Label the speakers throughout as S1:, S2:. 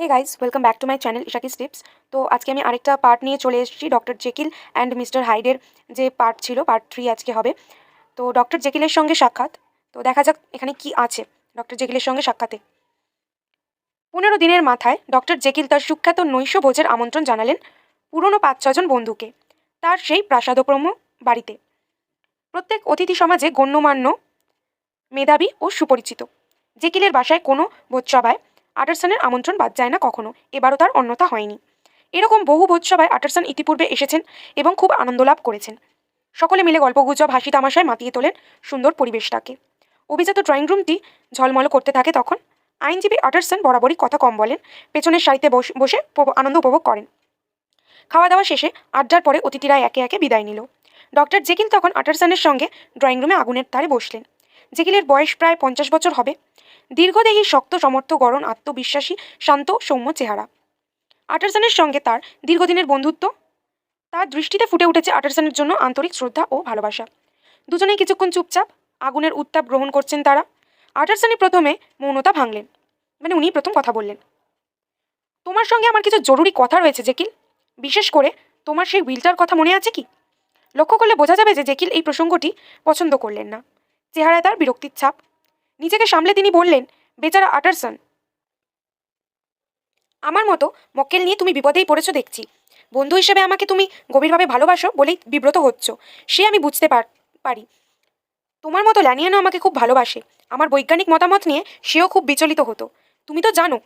S1: Hey guys welcome back to my channel ইশাকি স্টিপস তো আজকে আমি আরেকটা পার্ট নিয়ে চলে এসেছি ডক্টর জেকিল অ্যান্ড মিস্টার হাইডের যে পার্ট ছিল পার্ট থ্রি আজকে হবে। তো ডক্টর জেকিলের সঙ্গে সাক্ষাৎ। তো দেখা যাক এখানে কি আছে ডক্টর জেকিলের সঙ্গে সাক্ষাতে। পনেরো দিনের মাথায় ডক্টর জেকিল তার সুখ্যাত নৈশ ভোজের আমন্ত্রণ জানালেন পুরনো পাঁচ ছজন বন্ধুকে। তার সেই প্রাসাদপ্রম বাড়িতে। প্রত্যেক অতিথি সমাজে গণ্যমান্য মেধাবী ও সুপরিচিত। জেকিলের বাসায় কোনো ভোজসভায় আটারসনের আমন্ত্রণ বাদ যায় না কখনো। এবারও তার অন্যতা হয়নি। এরকম বহু ভোজসভায় আটারসন ইতিপূর্বে এসেছেন এবং খুব আনন্দ লাভ করেছেন। সকলে মিলে গল্পগুজব হাসি তামাশায় মাতিয়ে তোলেন সুন্দর পরিবেশটাকে। অভিজাত ড্রয়িং রুমটি ঝলমল করতে থাকে তখন। আইনজীবী আটারসন বরাবরই কথা কম বলেন, পেছনের সারিতে বস- আনন্দ উপভোগ করেন। খাওয়া দাওয়া শেষে আড্ডার পরে অতিথিরা একে একে বিদায় নিল। ডক্টর জেকিল তখন আটারসনের সঙ্গে ড্রয়িং রুমে আগুনের ধারে বসলেন। জেকিলের বয়স প্রায় পঞ্চাশ বছর হবে। দীর্ঘদেহী, শক্ত, সমর্থ গরণ আত্মবিশ্বাসী, শান্ত, সৌম্য চেহারা। আটারসনের সঙ্গে তার দীর্ঘদিনের বন্ধুত্ব। তার দৃষ্টিতে ফুটে উঠেছে আটারসনের জন্য আন্তরিক শ্রদ্ধা ও ভালোবাসা। দুজনেই কিছুক্ষণ চুপচাপ আগুনের উত্তাপ গ্রহণ করছেন তারা। আটারসনই প্রথমে মৌনতা ভাঙলেন। মানে উনি প্রথম কথা বললেন। তোমার সঙ্গে আমার কিছু জরুরি কথা রয়েছে, জেকিল। বিশেষ করে তোমার সেই উইলটার কথা মনে আছে কি? লক্ষ্য করলে বোঝা যাবে যে জেকিল এই প্রসঙ্গটি পছন্দ করলেন না। চেহারায় তার বিরক্তির ছাপ। নিজেকে সামলে তিনি বললেন, বেচারা আটারসন, আমার মতো মক্কেল নিয়ে তুমি বিপদেই পড়েছো দেখছি। বন্ধু হিসেবে আমাকে তুমি গভীরভাবে ভালোবাসো বলেই বিব্রত হচ্ছ। সে আমি বুঝতে পার- তোমার মতো ল্যানিয়ানও আমাকে খুব ভালোবাসে। আমার বৈজ্ঞানিক মতামত নিয়ে সেও খুব বিচলিত হতো। তুমি তো জানো,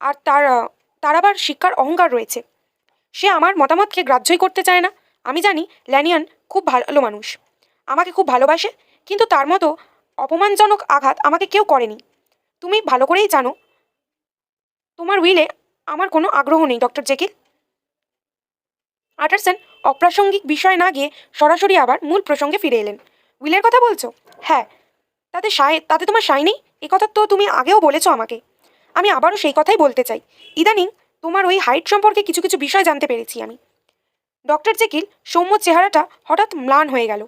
S1: আর তার তার আবার শিক্ষার অহংকার রয়েছে। সে আমার মতামতকে গ্রাহ্যই করতে চায় না। আমি জানি ল্যানিয়ান খুব ভালো মানুষ। আমাকে খুব ভালোবাসে, কিন্তু তার মতো অপমানজনক আঘাত আমাকে কেউ করেনি। তুমি ভালো করেই জানো। তোমার উইলে আমার কোনো আগ্রহ নেই, ডক্টর জেকিল। আটারসন অপ্রাসঙ্গিক বিষয় না গিয়ে সরাসরি আবার মূল প্রসঙ্গে ফিরে এলেন। উইলের কথা বলছো? হ্যাঁ। তাতে সায় তাতে তোমার সাই নেই? এ কথা তো তুমি আগেও বলেছ আমাকে। আমি আবারও সেই কথাই বলতে চাই। ইদানিং তোমার ওই হাইট সম্পর্কে কিছু কিছু বিষয় জানতে পেরেছি আমি। ডক্টর জেকিল সৌম্য চেহারাটা হঠাৎ ম্লান হয়ে গেল।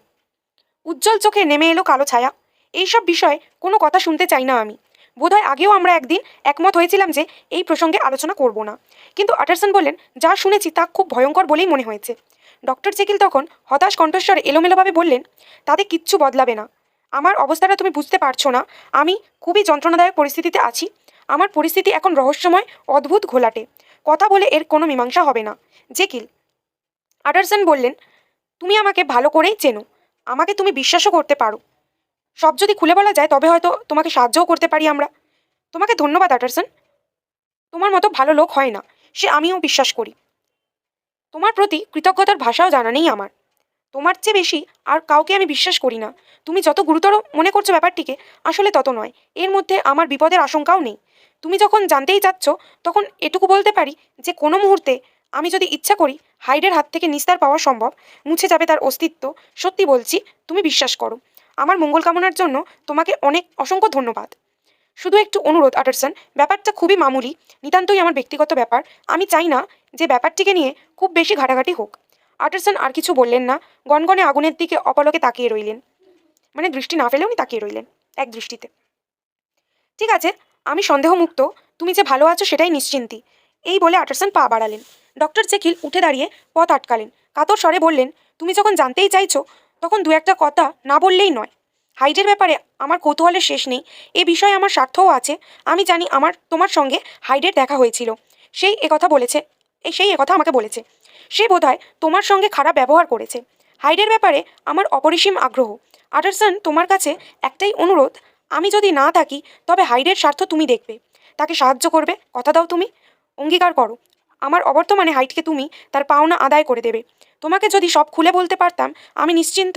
S1: উজ্জ্বল চোখে নেমে এলো কালো ছায়া। এইসব বিষয়ে কোনো কথা শুনতে চাই না আমি। বোধহয় আগেও আমরা একদিন একমত হয়েছিলাম যে এই প্রসঙ্গে আলোচনা করব না। কিন্তু আটারসন বললেন, যা শুনেছি তা খুব ভয়ঙ্কর বলেই মনে হয়েছে। ডক্টর জেকিল তখন হতাশ কণ্ঠস্বরে এলোমেলোভাবে বললেন, তাতে কিচ্ছু বদলাবে না। আমার অবস্থাটা তুমি বুঝতে পারছ না। আমি খুবই যন্ত্রণাদায়ক পরিস্থিতিতে আছি। আমার পরিস্থিতি এখন রহস্যময়, অদ্ভুত ঘোলাটে। কথা বলে এর কোনো মীমাংসা হবে না। জেকিল, আটারসন বললেন, তুমি আমাকে ভালো করেই চেনো। আমাকে তুমি বিশ্বাসও করতে পারো। সব যদি খুলে বলা যায়, তবে হয়তো তোমাকে সাহায্যও করতে পারি আমরা। তোমাকে ধন্যবাদ, আটারসন। তোমার মতো ভালো লোক হয় না, সে আমিও বিশ্বাস করি। তোমার প্রতি কৃতজ্ঞতার ভাষাও জানা নেই আমার। তোমার চেয়ে বেশি আর কাউকে আমি বিশ্বাস করি না। তুমি যত গুরুতর মনে করছ ব্যাপারটিকে, আসলে তত নয়। এর মধ্যে আমার বিপদের আশঙ্কাও নেই। তুমি যখন জানতেই চাচ্ছ, তখন এটুকু বলতে পারি যে, কোনো মুহূর্তে আমি যদি ইচ্ছা করি হাইডের হাত থেকে নিস্তার পাওয়া সম্ভব, মুছে যাবে তার অস্তিত্ব। সত্যি বলছি, তুমি বিশ্বাস করো। আমার মঙ্গল কামনার জন্য তোমাকে অনেক অসংখ্য ধন্যবাদ। শুধু একটু অনুরোধ, আটারসন, ব্যাপারটা খুবই মামুলি, নিতান্তই আমার ব্যক্তিগত ব্যাপার। আমি চাই না যে ব্যাপারটিকে নিয়ে খুব বেশি ঘাটাঘাটি হোক। আটারসন, আর কিছু বললেন না। গনগনে আগুনের দিকে অপলকে তাকিয়ে রইলেন। মানে দৃষ্টি না ফেলে উনি তাকিয়ে রইলেন, এক দৃষ্টিতে। ঠিক আছে, আমি সন্দেহমুক্ত, তুমি যে ভালো আছো সেটাই নিশ্চিন্তি। এই বলে আটারসন পা বাড়ালেন। ডক্টর জেকিল উঠে দাঁড়িয়ে পথ আটকালেন। কাতর স্বরে বললেন, তুমি যখন জানতেই চাইছো তখন দু একটা কথা না বললেই নয়। হাইডের ব্যাপারে আমার কৌতূহলের শেষ নেই। এ বিষয়ে আমার স্বার্থও আছে। আমি জানি আমার, তোমার সঙ্গে হাইডের দেখা হয়েছিল। সেই একথা বলেছে সেই একথা আমাকে বলেছে। সে বোধহয় তোমার সঙ্গে খারাপ ব্যবহার করেছে। হাইডের ব্যাপারে আমার অপরিসীম আগ্রহ। আটারসন, তোমার কাছে একটাই অনুরোধ, আমি যদি না থাকি, তবে হাইডের স্বার্থ তুমি দেখবে। তাকে সাহায্য করবে, কথা দাও তুমি। অঙ্গীকার করো। আমার অবর্তমানে হাইটকে তুমি তার পাওনা আদায় করে দেবে। তোমাকে যদি সব খুলে বলতে পারতাম, আমি নিশ্চিন্ত,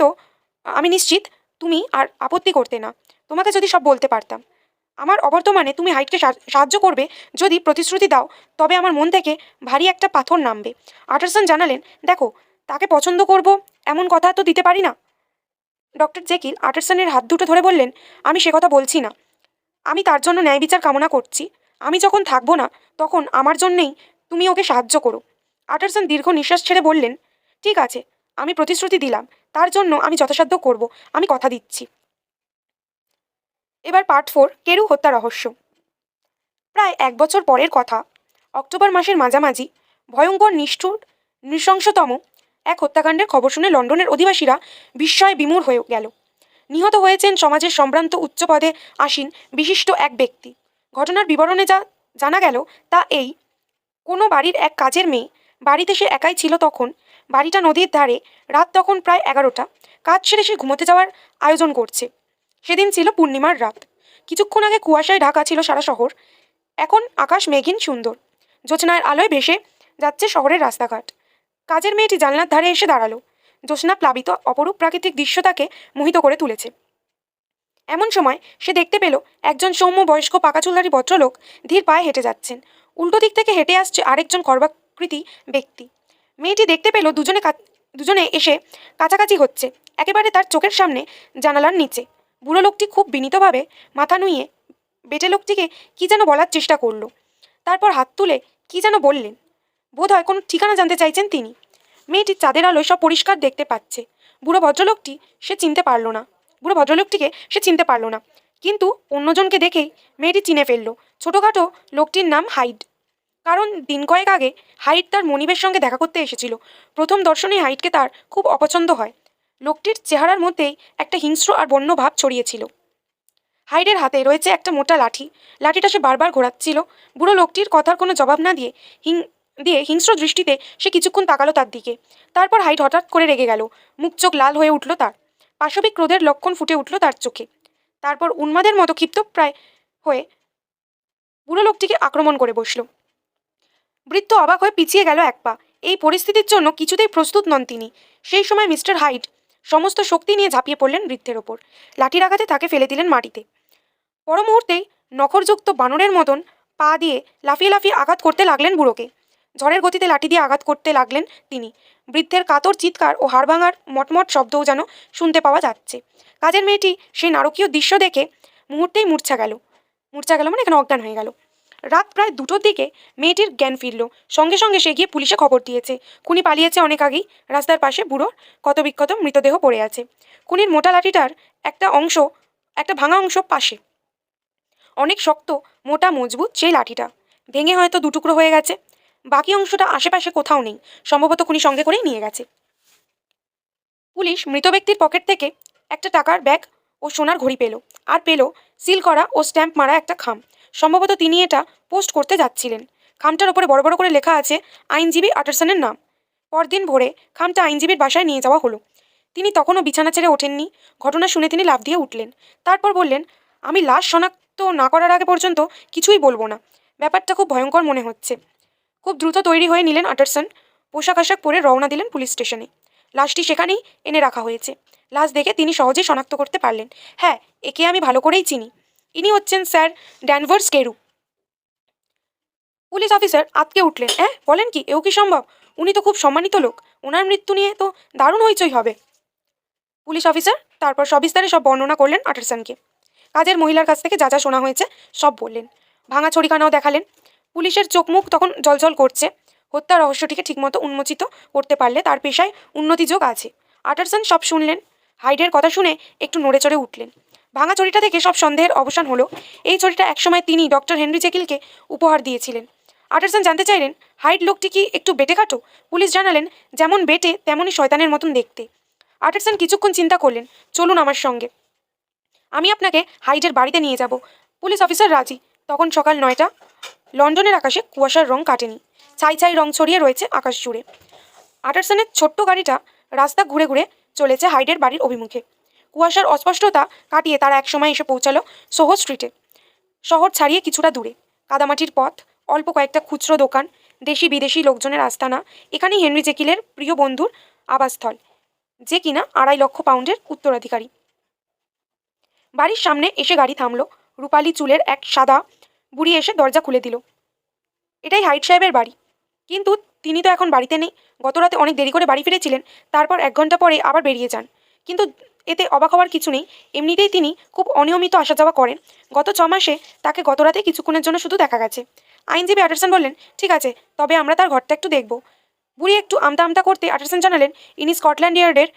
S1: আমি নিশ্চিত তুমি আর আপত্তি করতে না। তোমাকে যদি সব বলতে পারতাম। আমার অবর্তমানে তুমি হাইটকে সাহায্য করবে, যদি প্রতিশ্রুতি দাও, তবে আমার মন থেকে ভারী একটা পাথর নামবে। আটারসন জানালেন, দেখো, তাকে পছন্দ করব, এমন কথা তো দিতে পারি না। ডক্টর জেকিল আটারসনের হাত দুটো ধরে বললেন, আমি সে কথা বলছি না। আমি তার জন্য ন্যায় বিচার কামনা করছি। আমি যখন থাকব না, তখন আমার জন্যেই তুমি ওকে সাহায্য করো। আটারসন দীর্ঘ নিঃশ্বাস ছেড়ে বললেন ঠিক আছে, আমি প্রতিশ্রুতি দিলাম। তার জন্য আমি যথাসাধ্য করব, আমি কথা দিচ্ছি। এবার পার্ট ফোর, কেরু হত্যা রহস্য। প্রায় এক বছর পরের কথা, অক্টোবর মাসের মাঝামাঝি, ভয়ঙ্কর নিষ্ঠুর, নৃশংসতম এক হত্যাকাণ্ডের খবর শুনে লন্ডনের অধিবাসীরা বিস্ময়ে বিমূঢ় হয়ে গেল। নিহত হয়েছেন সমাজের সম্ভ্রান্ত উচ্চ পদে আসীন বিশিষ্ট এক ব্যক্তি। ঘটনার বিবরণে যা জানা গেল তা এই, কোনো বাড়ির এক কাজের মেয়ে, বাড়িতে সে একাই ছিল তখন বাড়িটা নদীর ধারে, রাত তখন প্রায় এগারোটা। কাজ ছেড়ে সে ঘুমোতে যাওয়ার আয়োজন করছে। সেদিন ছিল পূর্ণিমার রাত। কিছুক্ষণ আগে কুয়াশায় ঢাকা ছিল সারা শহর। এখন আকাশ মেঘিন সুন্দর। জ্যোৎস্নার আলোয় ভেসে যাচ্ছে শহরের রাস্তাঘাট। কাজের মেয়েটি জানলার ধারে এসে দাঁড়াল। জ্যোৎস্না প্লাবিত অপরূপ প্রাকৃতিক দৃশ্য তাকে মোহিত করে তুলেছে। এমন সময় সে দেখতে পেল একজন সৌম্য বয়স্ক পাকাচুলধারী ভদ্রলোক ধীর পায়ে হেঁটে যাচ্ছেন। উল্টো দিক থেকে হেঁটে আসছে আরেকজন কর্বাকৃতি ব্যক্তি। মেয়েটি দেখতে পেল দুজনে দুজনে এসে কাছাকাছি হচ্ছে। একেবারে তার চোখের সামনে জানালার নিচে। বুড়ো লোকটি খুব বিনীতভাবে মাথা নুইয়ে বেটে লোকটিকে কি যেন বলার চেষ্টা করল। তারপর হাত তুলে কি যেন বললেন। বোধ হয় কোনো ঠিকানা জানতে চাইছেন তিনি। মেয়েটি চাঁদের আলোয় সব পরিষ্কার দেখতে পাচ্ছে। বুড়ো ভদ্রলোকটি সে চিনতে পারল না। বুড়ো ভদ্রলোকটিকে সে চিনতে পারল না। কিন্তু অন্যজনকে দেখেই মেয়েটি চিনে ফেলল। ছোটোখাটো লোকটির নাম হাইড। কারণ দিন কয়েক আগে হাইট তার মনিবের সঙ্গে দেখা করতে এসেছিল। প্রথম দর্শনে হাইটকে তার খুব অপছন্দ হয়। লোকটির চেহারার মধ্যেই একটা হিংস্র আর বন্য ভাব ছড়িয়েছিল। হাইডের হাতে রয়েছে একটা মোটা লাঠি। লাঠিটা সে বারবার ঘোরাচ্ছিল। বুড়ো লোকটির কথার কোনো জবাব না দিয়ে হিং, দিয়ে হিংস্র দৃষ্টিতে সে কিছুক্ষণ তাকালো তার দিকে। তারপর হাইট হঠাৎ করে রেগে গেল। মুখ চোখ লাল হয়ে উঠল তার। পাশবিক ক্রোধের লক্ষণ ফুটে উঠল তার চোখে। তারপর উন্মাদের মতো ক্ষিপ্ত প্রায় হয়ে বুড়ো লোকটিকে আক্রমণ করে বসল। বৃত্ত অবাক হয়ে পিছিয়ে গেল এক পা। এই পরিস্থিতির জন্য কিছুতেই প্রস্তুত নন তিনি। সেই সময় মিস্টার হাইট সমস্ত শক্তি নিয়ে ঝাঁপিয়ে পড়লেন বৃদ্ধের ওপর। লাঠির আঘাতে তাকে ফেলে দিলেন মাটিতে। পর মুহূর্তেই নখরযুক্ত বানরের মতন পা দিয়ে লাফিয়ে লাফিয়ে আঘাত করতে লাগলেন বুড়োকে। ঝড়ের গতিতে লাঠি দিয়ে আঘাত করতে লাগলেন তিনি। বৃদ্ধের কাতর চিৎকার ও হাড় ভাঙার মটমট শব্দও যেন শুনতে পাওয়া যাচ্ছে। কাজের মেয়েটি সেই নারকীয় দৃশ্য দেখে মুহূর্তেই মূর্ছা গেল। মূর্ছা গেল মানে এখানে অজ্ঞান হয়ে গেল। রাত প্রায় দুটোর দিকে মেয়েটির জ্ঞান ফিরল। সঙ্গে সঙ্গে সে গিয়ে পুলিশে খবর দিয়েছে। খুনি পালিয়েছে অনেক আগেই। রাস্তার পাশে বুড়োর ক্ষতবিক্ষত মৃতদেহ পড়ে আছে। খুনির মোটা লাঠিটার একটা অংশ, একটা ভাঙা অংশ পাশে। অনেক শক্ত, মোটা, মজবুত সেই লাঠিটা। ভেঙে হয়তো দুটুকরো হয়ে গেছে। বাকি অংশটা আশেপাশে কোথাও নেই। সম্ভবত খুনি সঙ্গে করেই নিয়ে গেছে। পুলিশ মৃত ব্যক্তির পকেট থেকে একটা টাকার ব্যাগ ও সোনার ঘড়ি পেল। আর পেল, সিল করা ও স্ট্যাম্প মারা একটা খাম। সম্ভবত তিনি এটা পোস্ট করতে যাচ্ছিলেন। খামটার ওপরে বড় বড় করে লেখা আছে, আইনজীবী আটারসনের নাম। পরদিন ভোরে খামটা আইনজীবীর বাসায় নিয়ে যাওয়া হলো। তিনি তখনও বিছানা ছেড়ে ওঠেননি। ঘটনা শুনে তিনি লাফ দিয়ে উঠলেন। তারপর বললেন, আমি লাশ শনাক্ত না করার আগে পর্যন্ত কিছুই বলব না। ব্যাপারটা খুব ভয়ঙ্কর মনে হচ্ছে। খুব দ্রুত তৈরি হয়ে নিলেন আটারসন। পোশাক আশাক পরে রওনা দিলেন পুলিশ স্টেশনে। লাশটি সেখানেই এনে রাখা হয়েছে। লাশ দেখে তিনি সহজেই শনাক্ত করতে পারলেন। হ্যাঁ একে আমি ভালো করেই চিনি। ইনি হচ্ছেন sir Danvers Carew. Police officer আতকে উঠলেন। হ্যাঁ বলেন কি, এও কি সম্ভব? উনি তো খুব সম্মানিত লোক। ওনার মৃত্যু নিয়ে তো দারুণ হইচই হবে। পুলিশ অফিসার তারপর সবিস্তারে সব বর্ণনা করলেন আটারসানকে। কাজের মহিলার কাছ থেকে যা যা শোনা হয়েছে সব বললেন। ভাঙা ছড়িখানাও দেখালেন। পুলিশের চোখ মুখ তখন জলজল করছে। হত্যা রহস্যটিকে ঠিকমতো উন্মোচিত করতে পারলে তার পেশায় উন্নতি যোগ আছে। আটারসন সব শুনলেন। হাইডের কথা শুনে একটু নড়ে চড়ে উঠলেন। ভাঙা চড়িটা থেকে সব সন্দেহের অবসান হলো। এই চড়িটা একসময় তিনি ডক্টর হেনরি জেকিলকে উপহার দিয়েছিলেন। আটারসন জানতে চাইলেন হাইড লোকটি কি একটু বেটে কাটো? পুলিশ জানালেন, যেমন বেটে, তেমনই শয়তানের মতন দেখতে। আটারসন কিছুক্ষণ চিন্তা করলেন, চলুন আমার সঙ্গে। আমি আপনাকে হাইডের বাড়িতে নিয়ে যাব। পুলিশ অফিসার রাজি। তখন সকাল নয়টা, লন্ডনের আকাশে কুয়াশার রং কাটেনি। ছাই ছাই রং ছড়িয়ে রয়েছে আকাশ জুড়ে। আটারসনের ছোট্ট গাড়িটা রাস্তা ঘুরে ঘুরে চলেছে হাইডের বাড়ির অভিমুখে। কুয়াশার অস্পষ্টতা কাটিয়ে তারা একসময় এসে পৌঁছালো সোহো স্ট্রিটে। শহর ছাড়িয়ে কিছুটা দূরে। কাদামাটির পথ, অল্প কয়েকটা খুচরো দোকান, দেশি বিদেশি লোকজনের আস্তানা এখানেই হেনরি জেকিলের প্রিয় বন্ধুর আবাসস্থল, যে কিনা আড়াই লক্ষ পাউন্ডের উত্তরাধিকারী। বাড়ির সামনে এসে গাড়ি থামলো। রূপালি চুলের এক সাদা বুড়ি এসে দরজা খুলে দিল। এটাই হাইট সাহেবের বাড়ি। কিন্তু তিনি তো এখন বাড়িতে নেই। গত রাতে অনেক দেরি করে বাড়ি ফিরেছিলেন। তারপর এক ঘণ্টা পরে আবার বেরিয়ে যান। কিন্তু এতে অবাক হওয়ার কিছু নেই। এমনিতেই তিনি খুব অনিয়মিত আসা যাওয়া করেন। গত ছ মাসে তাকে গত রাতে কিছুক্ষণের জন্য শুধু দেখা গেছে। আইনজীবী আটারসন বললেন, ঠিক আছে, তবে আমরা তার ঘরটা একটু দেখব। বুড়ি একটু আমতা আমতা করতে আটারসন জানালেন, ইনি স্কটল্যান্ড ইয়ার্ডের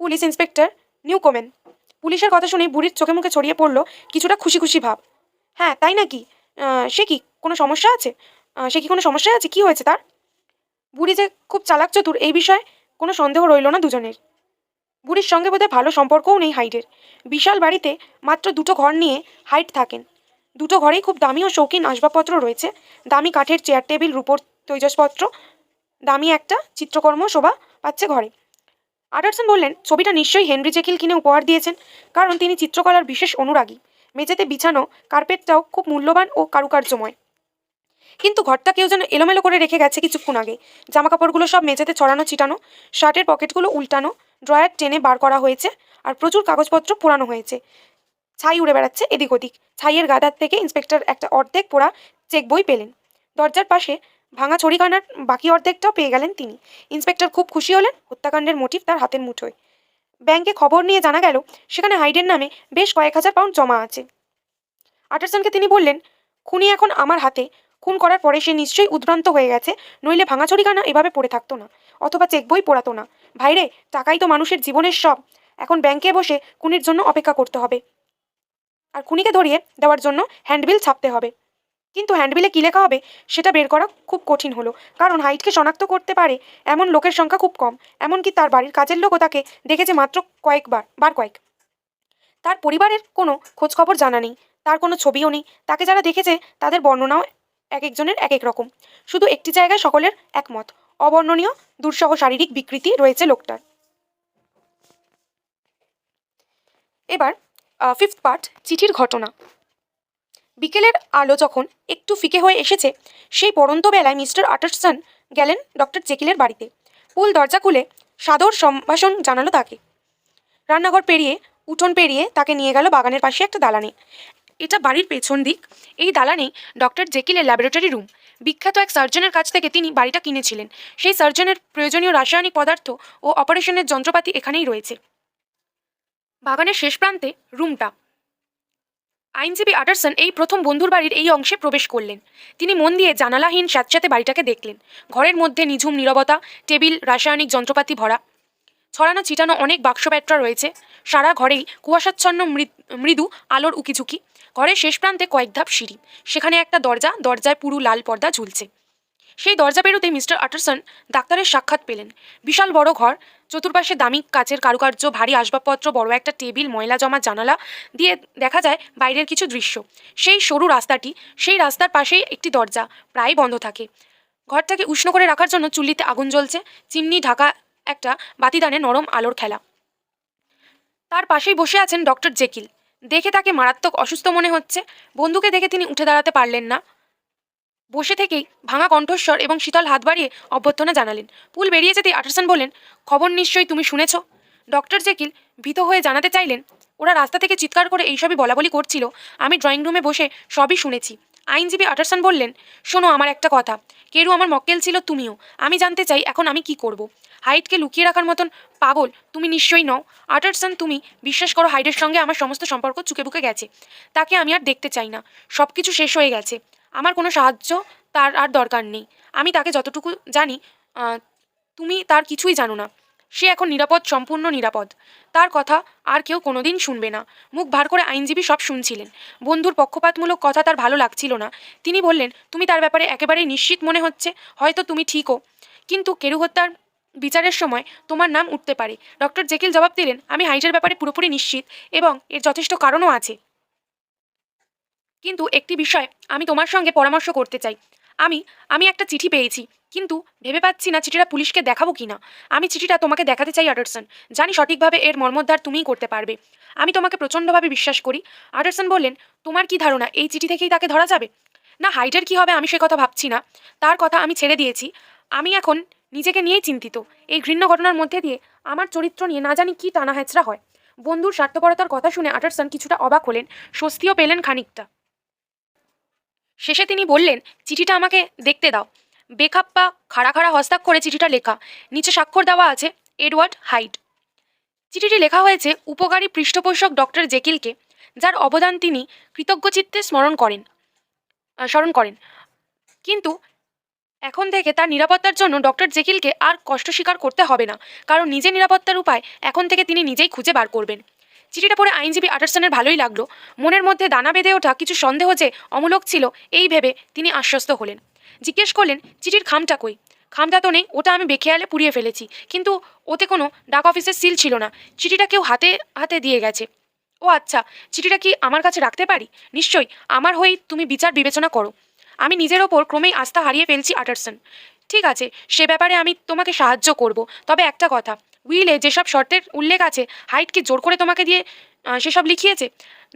S1: পুলিশ ইন্সপেক্টর নিউ কোমেন পুলিশের কথা শুনে বুড়ির চোখে মুখে ছড়িয়ে পড়ল কিছুটা খুশি খুশি ভাব। হ্যাঁ তাই নাকি? সে কি কোনো সমস্যা আছে? সে কি কোনো সমস্যা আছে? কি হয়েছে তার? বুড়ি যে খুব চালাক চতুর এই বিষয়ে কোনো সন্দেহ রইল না দুজনের। বুড়ির সঙ্গে বোধহয় ভালো সম্পর্কও নেই হাইডের বিশাল বাড়িতে মাত্র দুটো ঘর নিয়ে হাইট থাকেন। দুটো ঘরেই খুব দামি ও শৌখিন আসবাবপত্র রয়েছে। দামি কাঠের চেয়ার টেবিল, রূপোর তৈজসপত্র, দামি একটা চিত্রকর্ম শোভা পাচ্ছে ঘরে। আডারসন বললেন, ছবিটা নিশ্চয়ই হেনরি জেকিল কিনে উপহার দিয়েছেন, কারণ তিনি চিত্রকলার বিশেষ অনুরাগী। মেঝেতে বিছানো কার্পেটটাও খুব মূল্যবান ও কারুকার্যময়। কিন্তু ঘরটা কেউ যেন এলোমেলো করে রেখে গেছে কিছুক্ষণ আগে। জামাকাপড়গুলো সব মেঝেতে ছড়ানো, ছিটানো, শার্টের পকেটগুলো উল্টানো ড্রয়ার টেনে বার করা হয়েছে আর প্রচুর কাগজপত্র পোড়ানো হয়েছে। ছাই উড়ে বেড়াচ্ছে এদিক ওদিক। ছাইয়ের গাদার থেকে ইন্সপেক্টর একটা অর্ধেক পোড়া চেক বই পেলেন। দরজার পাশে ভাঙা ছড়িখানার বাকি অর্ধেকটাও পেয়ে গেলেন তিনি। ইন্সপেক্টর খুব খুশি হলেন, হত্যাকাণ্ডের মোটিভ তার হাতের মুঠোয়। ব্যাংকে খবর নিয়ে জানা গেল, সেখানে হাইডের নামে বেশ কয়েক হাজার পাউন্ড জমা আছে। আটারসনকে তিনি বললেন, খুনি এখন আমার হাতে। খুন করার পরে সে নিশ্চয়ই উদ্ভ্রান্ত হয়ে গেছে, নইলে ভাঙা ছড়িখানা এভাবে পড়ে থাকতো না। অথবা চেক বই পড়াতো না। ভাইরে, টাকাই তো মানুষের জীবনের সব। এখন ব্যাংকে বসে খুনির জন্য অপেক্ষা করতে হবে। আর খুনিকে ধরিয়ে দেওয়ার জন্য হ্যান্ডবিল ছাপতে হবে। কিন্তু হ্যান্ডবিলে কী লেখা হবে, সেটা বের করা খুব কঠিন হলো। কারণ হাইটকে শনাক্ত করতে পারে এমন লোকের সংখ্যা খুব কম। এমনকি তার বাড়ির কাজের লোকও তাকে দেখেছে মাত্র কয়েকবার, বার কয়েক। তার পরিবারের কোনো খোঁজখবর জানা নেই, তার কোনো ছবিও নেই। তাকে যারা দেখেছে, তাদের বর্ণনাও এক একজনের এক এক রকম। শুধু একটি জায়গায় সকলের একমত। অবর্ণনীয়, দুঃসহ শারীরিক বিকৃতি রয়েছে লোকটার। এবার ফিফথ পার্ট চিঠির ঘটনা। বিকেলের আলো যখন একটু ফিকে হয়ে এসেছে, সেই পড়ন্ত বেলায় মিস্টার আটারসন গেলেন ডক্টর জেকিলের বাড়িতে। পুল দরজা খুলে সাদর সম্ভাষণ জানালো তাকে। রান্নাঘর পেরিয়ে, উঠোন পেরিয়ে তাকে নিয়ে গেল বাগানের পাশে একটা দালানে। এটা বাড়ির পেছন দিক। এই দালানেই ডক্টর জেকিলের ল্যাবরেটরি রুম বিখ্যাত এক সার্জনের কাছ থেকে তিনি বাড়িটা কিনেছিলেন। সেই সার্জনের প্রয়োজনীয় রাসায়নিক পদার্থ ও অপারেশনের যন্ত্রপাতি এখানেই রয়েছে। বাগানের শেষ প্রান্তে রুমটা। আইনজীবী আটারসন এই প্রথম বন্ধুর বাড়ির এই অংশে প্রবেশ করলেন। তিনি মন দিয়ে জানালাহীন স্যাঁতস্যাঁতে বাড়িটাকে দেখলেন। ঘরের মধ্যে নিঝুম নীরবতা, টেবিল, রাসায়নিক যন্ত্রপাতি ভরা। ছড়ানো ছিটানো অনেক বাক্সপ্যাটরা রয়েছে। সারা ঘরেই কুয়াশাচ্ছন্ন মৃদু আলোর উকিঝুঁকি। ঘরের শেষ প্রান্তে কয়েক ধাপ সিঁড়ি। সেখানে একটা দরজা, দরজায় পুরু লাল পর্দা ঝুলছে। সেই দরজা পেরোতে মিস্টার আটারসন ডাক্তারের সাক্ষাৎ পেলেন। বিশাল বড় ঘর, চতুর্পাশে দামি কাচের কারুকার্য, ভারী আসবাবপত্র, বড় একটা টেবিল, ময়লা জমা জানালা দিয়ে দেখা যায় বাইরের কিছু দৃশ্য। সেই সরু রাস্তাটি, সেই রাস্তার পাশেই একটি দরজা প্রায় বন্ধ থাকে। ঘরটাকে উষ্ণ করে রাখার জন্য চুল্লিতে আগুন জ্বলছে। চিমনি ঢাকা একটা বাতিদানে নরম আলোর খেলা। তার পাশেই বসে আছেন ডক্টর জেকিল। দেখে তাকে মারাত্মক অসুস্থ মনে হচ্ছে। বন্ধুকে দেখে তিনি উঠে দাঁড়াতে পারলেন না। বসে থেকেই ভাঙা কণ্ঠস্বর এবং শীতল হাত বাড়িয়ে অভ্যর্থনা জানালেন। পুল বেরিয়ে যেতেই আটারসন বললেন, খবর নিশ্চয়ই তুমি শুনেছ? ডক্টর জেকিল ভীত হয়ে জানাতে চাইলেন, ওরা রাস্তা থেকে চিৎকার করে এইসবই বলাবলি করছিল। আমি ড্রয়িং রুমে বসে সবই শুনেছি। আইনজীবী আটারসন বললেন, শোনো আমার একটা কথা। কেরু আমার মক্কেল ছিল তুমিও। আমি জানতে চাই এখন আমি কি করব? হাইটকে লুকিয়ে রাখার মতন পাগল তুমি নিশ্চয়ই নও। আটারসন, তুমি বিশ্বাস করো হাইডের সঙ্গে আমার সমস্ত সম্পর্ক চুকে বুকে গেছে। তাকে আমি আর দেখতে চাই না। সব কিছু শেষ হয়ে গেছে। আমার কোনো সাহায্য তার আর দরকার নেই। আমি তাকে যতটুকু জানি তুমি তার কিছুই জানো না। সে এখন নিরাপদ, সম্পূর্ণ নিরাপদ। তার কথা আর কেউ কোনোদিন শুনবে না। মুখ ভার করে আইনজীবী সব শুনছিলেন। বন্ধুর পক্ষপাতমূলক কথা তার ভালো লাগছিল না। তিনি বললেন, তুমি তার ব্যাপারে একেবারেই নিশ্চিত মনে হচ্ছে? হয়তো তুমি ঠিকও। কিন্তু কেরু হত্যার বিচারের সময় তোমার নাম উঠতে পারে। ডক্টর জেকিল জবাব দিলেন, আমি হাইটের ব্যাপারে পুরোপুরি নিশ্চিত এবং এর যথেষ্ট কারণও আছে। কিন্তু একটি বিষয় আমি তোমার সঙ্গে পরামর্শ করতে চাই। আমি আমি একটা চিঠি পেয়েছি, কিন্তু ভেবে পাচ্ছি না চিঠিটা পুলিশকে দেখাবো কি না আমি চিঠিটা তোমাকে দেখাতে চাই, আডারসন। জানি সঠিকভাবে এর মর্মোদ্ধার তুমিই করতে পারবে। আমি তোমাকে প্রচণ্ডভাবে বিশ্বাস করি। আডারসন বললেন, তোমার কি ধারণা? এই চিঠি থেকেই তাকে ধরা যাবে? না, হাইটের কি হবে আমি সে কথা ভাবছি না। তার কথা আমি ছেড়ে দিয়েছি। আমি এখন নিজেকে নিয়েই চিন্তিত। এই ঘৃণ্য ঘটনার মধ্যে দিয়ে আমার চরিত্র নিয়ে না জানি কি টানা হেঁচড়া হয়। বন্ধুর স্বার্থপরতার কথা শুনে আটারসন কিছুটা অবাক হলেন, স্বস্তিও পেলেন খানিকটা। শেষে তিনি বললেন, চিঠিটা আমাকে দেখতে দাও। বেখাপ্পা খাড়া খাড়া হস্তাক্ষরে চিঠিটা লেখা। নিচে স্বাক্ষর দেওয়া আছে, এডওয়ার্ড হাইড। চিঠিটি লেখা হয়েছে উপকারী পৃষ্ঠপোষক ডক্টর জেকিলকে, যার অবদান তিনি কৃতজ্ঞচিত্তে স্মরণ করেন স্মরণ করেন। কিন্তু এখন থেকে তার নিরাপত্তার জন্য ডক্টর জেকিলকে আর কষ্ট স্বীকার করতে হবে না, কারণ নিজের নিরাপত্তার উপায় এখন থেকে তিনি নিজেই খুঁজে বার করবেন। চিঠিটা পড়ে আইনজীবী আটারসনের ভালোই লাগল। মনের মধ্যে দানা বেঁধে ওঠা কিছু সন্দেহ যে অমূলক ছিল, এই ভেবে তিনি আশ্বস্ত হলেন। জিজ্ঞেস করলেন, চিঠির খামটা কই? খামটা তো নেই, ওটা আমি বেখেয়ালে পুড়িয়ে ফেলেছি, কিন্তু ওতে কোনো ডাক অফিসের সিল ছিল না। চিঠিটা কেউ হাতে হাতে দিয়ে গেছে। ও আচ্ছা চিঠিটা কি আমার কাছে রাখতে পারি? নিশ্চয়ই, আমার হয়েই তুমি বিচার বিবেচনা করো। আমি নিজের ওপর ক্রমেই আস্থা হারিয়ে ফেলছি আটারসন। ঠিক আছে, সে ব্যাপারে আমি তোমাকে সাহায্য করব। তবে একটা কথা, উইলে যেসব শর্তের উল্লেখ আছে, হাইট কি জোর করে তোমাকে দিয়ে সেসব লিখিয়েছে?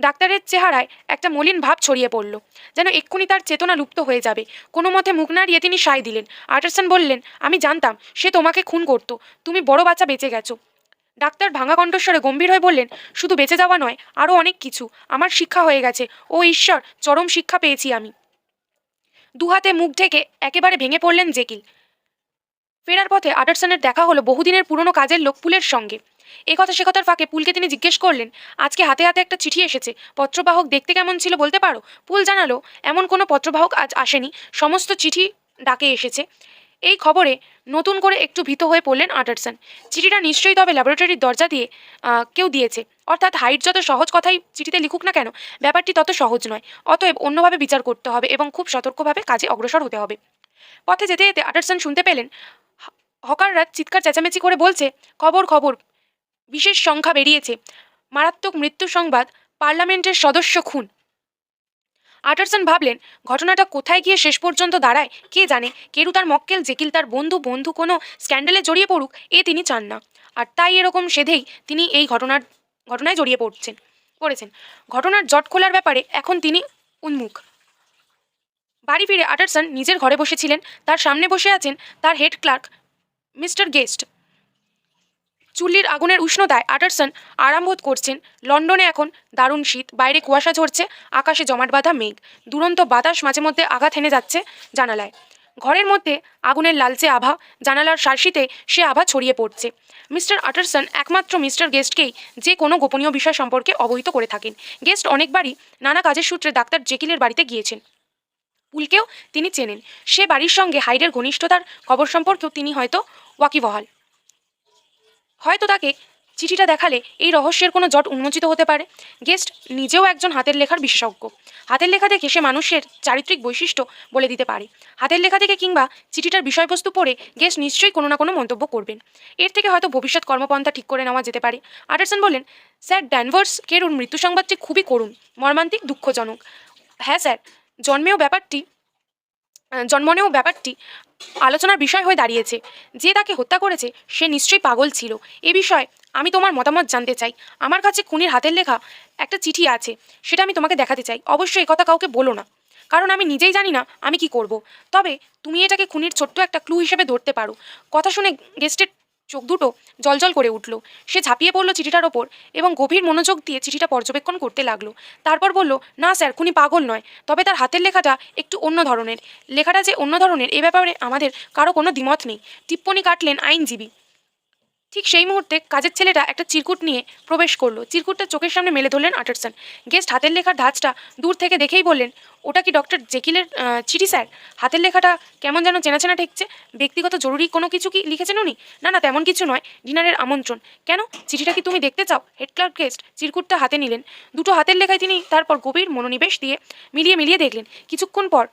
S1: ডাক্তারের চেহারায় একটা মলিন ভাব ছড়িয়ে পড়ল, যেন এক্ষুনি তার চেতনা লুপ্ত হয়ে যাবে। কোনো মতে মুখ নাড়িয়ে তিনি সায় দিলেন। আটারসন বললেন, আমি জানতাম, সে তোমাকে খুন করতো। তুমি বড় বাচ্চা বেঁচে গেছো। ডাক্তার ভাঙা কণ্ঠস্বরে গম্ভীর হয়ে বললেন, শুধু বেঁচে যাওয়া নয় আরও অনেক কিছু। আমার শিক্ষা হয়ে গেছে। ও ঈশ্বর, চরম শিক্ষা পেয়েছি আমি। দুহাতে মুখ ঢেকে একেবারে ভেঙে পড়লেন জেকিল। ফেরার পথে আডারসনের দেখা হলো বহুদিনের পুরনো কাজের লোক পুলের সঙ্গে। এ কথা সে কথার ফাঁকে পুলকে তিনি জিজ্ঞেস করলেন, আজকে হাতে হাতে একটা চিঠি এসেছে, পত্রবাহক দেখতে কেমন ছিল বলতে পারো? পুল জানালো, এমন কোনো পত্রবাহক আজ আসেনি, সমস্ত চিঠি ডাকে এসেছে। এই খবরে নতুন করে একটু ভীত হয়ে পড়লেন আডারসন চিঠিটা নিশ্চয়ই তবে ল্যাবরেটরির দরজা দিয়ে কেউ দিয়েছে। অর্থাৎ হাইট যত সহজ কথাই চিঠিতে লিখুক না কেন, ব্যাপারটি তত সহজ নয়। অতএব অন্যভাবে বিচার করতে হবে এবং খুব সতর্কভাবে কাজে অগ্রসর হতে হবে। পথে যেতে যেতে আটারসন শুনতে পেলেন হকাররা চিৎকার চেঁচামেচি করে বলছে, খবর খবর, বিশেষ সংখ্যা বেরিয়েছে। মারাত্মক মৃত্যু সংবাদ, পার্লামেন্টের সদস্য খুন। আটারসন ভাবলেন, ঘটনাটা কোথায় গিয়ে শেষ পর্যন্ত দাঁড়ায়? কে জানে? কেরু তার মক্কেল, জেকিল তার বন্ধু বন্ধু কোনো স্ক্যান্ডালে জড়িয়ে পড়ুক, এ তিনি চান না। আর তাই এরকম সেধেই তিনি এই ঘটনার, ঘটনায় জড়িয়ে পড়ছেন, পড়েছেন। ঘটনার জট খোলার ব্যাপারে এখন তিনি উন্মুখ। বাড়ি ফিরে আটারসন নিজের ঘরে বসেছিলেন তার সামনে বসে আছেন তার হেড ক্লার্ক, মিস্টার গেস্ট। চুল্লির আগুনের উষ্ণতায় আটারসন আরাম বোধ করছেন। লন্ডনে এখন দারুণ শীত, বাইরে কুয়াশা ঝরছে, আকাশে জমাট বাঁধা মেঘ, দুরন্ত বাতাস মাঝে মধ্যে আঘাত হেনে যাচ্ছে জানালায়। ঘরের মধ্যে আগুনের লালচে আভা, জানালার শার্সিতে সে আভা ছড়িয়ে পড়ছে। মিস্টার আটারসন একমাত্র মিস্টার গেস্টকেই যে কোনো গোপনীয় বিষয় সম্পর্কে অবহিত করে থাকেন। গেস্ট অনেকবারই নানা কাজের সূত্রে ডাক্তার জেকিলের বাড়িতে গিয়েছেন। পুলকেও তিনি চেনেন। সে বাড়ির সঙ্গে হাইডের ঘনিষ্ঠতার খবর সম্পর্কেও তিনি হয়তো ওয়াকিবহাল। হয়তো তাকে চিঠিটা দেখালে এই রহস্যের কোনো জট উন্মোচিত হতে পারে। গেস্ট নিজেও একজন হাতের লেখার বিশেষজ্ঞ। হাতের লেখা দেখে সে মানুষের চারিত্রিক বৈশিষ্ট্য বলে দিতে পারে। হাতের লেখা থেকে কিংবা চিঠিটার বিষয়বস্তু পড়ে গেস্ট নিশ্চয়ই কোনো না কোনো মন্তব্য করবেন। এর থেকে হয়তো ভবিষ্যৎ কর্মপন্থা ঠিক করে নেওয়া যেতে পারে। আডারসন বলেন, স্যার, ড্যানভার্স কেরুর মৃত্যু সংবাদটি খুবই করুণ, মর্মান্তিক, দুঃখজনক। হ্যাঁ স্যার, জন্মেও ব্যাপারটি জন্মনেও ব্যাপারটি আলোচনার বিষয় হয়ে দাঁড়িয়েছে। যে তাকে হত্যা করেছে, সে নিশ্চয়ই পাগল ছিল। এ বিষয়ে আমি তোমার মতামত জানতে চাই। আমার কাছে খুনির হাতের লেখা একটা চিঠি আছে, সেটা আমি তোমাকে দেখাতে চাই। অবশ্যই একথা কথা কাউকে বলো না। কারণ আমি নিজেই জানি না আমি কি করব। তবে তুমি এটাকে খুনির ছোট্ট একটা ক্লু হিসেবে ধরতে পারো। কথা শুনে গেস্টের চোখ দুটো জলজল করে উঠল। সে ঝাঁপিয়ে পড়ল চিঠিটার ওপর এবং গভীর মনোযোগ দিয়ে চিঠিটা পর্যবেক্ষণ করতে লাগল। তারপর বলল, না স্যার, খুনি পাগল নয়, তবে তার হাতের লেখাটা একটু অন্য ধরনের। লেখাটা যে অন্য ধরনের, এ ব্যাপারে আমাদের কারও কোনো দ্বিমত নেই। টিপ্পণী কাটলেন আইনজীবী। ঠিক সেই মুহূর্তে কাজের ছেলেটা একটা চিরকুট নিয়ে প্রবেশ করল। চিরকুটটা চোখের সামনে মেলে ধরলেন আটারসন। গেস্ট হাতের লেখার ধাঁচটা দূর থেকে দেখেই বললেন, ওটা কি ডক্টর জেকিলের চিঠি স্যার? হাতের লেখাটা কেমন যেন চেনা চেনা ঠেকছে। ব্যক্তিগত জরুরি কোনো কিছু কি লিখেছেন উনি? না না, তেমন কিছু নয়, ডিনারের আমন্ত্রণ। কেন? চিঠিটা কি তুমি দেখতে চাও? হেড ক্লার্ক গেস্ট চিরকুটটা হাতে নিলেন। দুটো হাতের লেখায় তিনি তারপর গভীর মনোনিবেশ দিয়ে মিলিয়ে মিলিয়ে দেখলেন। কিছুক্ষণ পর,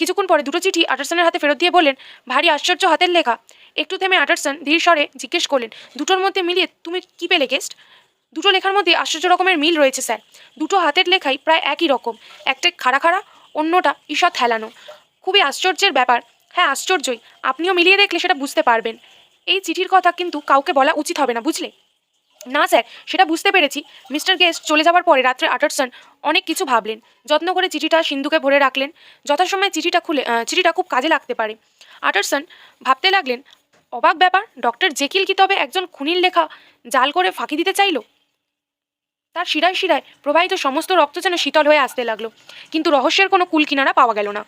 S1: কিছুক্ষণ পরে দুটো চিঠি আটারসনের হাতে ফেরত দিয়ে বললেন, ভারী আশ্চর্য হাতের লেখা। একটু থেমে আটারসন ধীর স্বরে জিজ্ঞেস করলেন, দুটোর মধ্যে মিলিয়ে তুমি কি পেলে গেস্ট দুটো লেখার মধ্যে আশ্চর্য রকমের মিল রয়েছে, স্যার। দুটো হাতের লেখাই প্রায় একই রকম, একটা খাড়া খাড়া, অন্যটা ঈষৎ হেলানো। খুবই আশ্চর্যের ব্যাপার। হ্যাঁ আশ্চর্যই। আপনিও মিলিয়ে দেখলে সেটা বুঝতে পারবেন। এই চিঠির কথা কিন্তু কাউকে বলা উচিত হবে না, বুঝলে? না, স্যার, সেটা বুঝতে পেরেছি। মিস্টার গেস্ট চলে যাওয়ার পরে রাত্রে আটারসন অনেক কিছু ভাবলেন। যত্ন করে চিঠিটা সিন্ধুকে ভরে রাখলেন। যথাসময়ে চিঠিটা খুলে চিঠিটা খুব কাজে লাগতে পারে। আটারসন ভাবতে লাগলেন অবাক ব্যাপার, ডক্টর জেকিল কি তবে একজন খুনির লেখা জাল করে ফাঁকি দিতে চাইল? তার শিরায় শিরায় প্রবাহিত সমস্ত রক্ত যেন শীতল হয়ে আসতে লাগল, কিন্তু রহস্যের কোনো কুল কিনারা পাওয়া গেল না।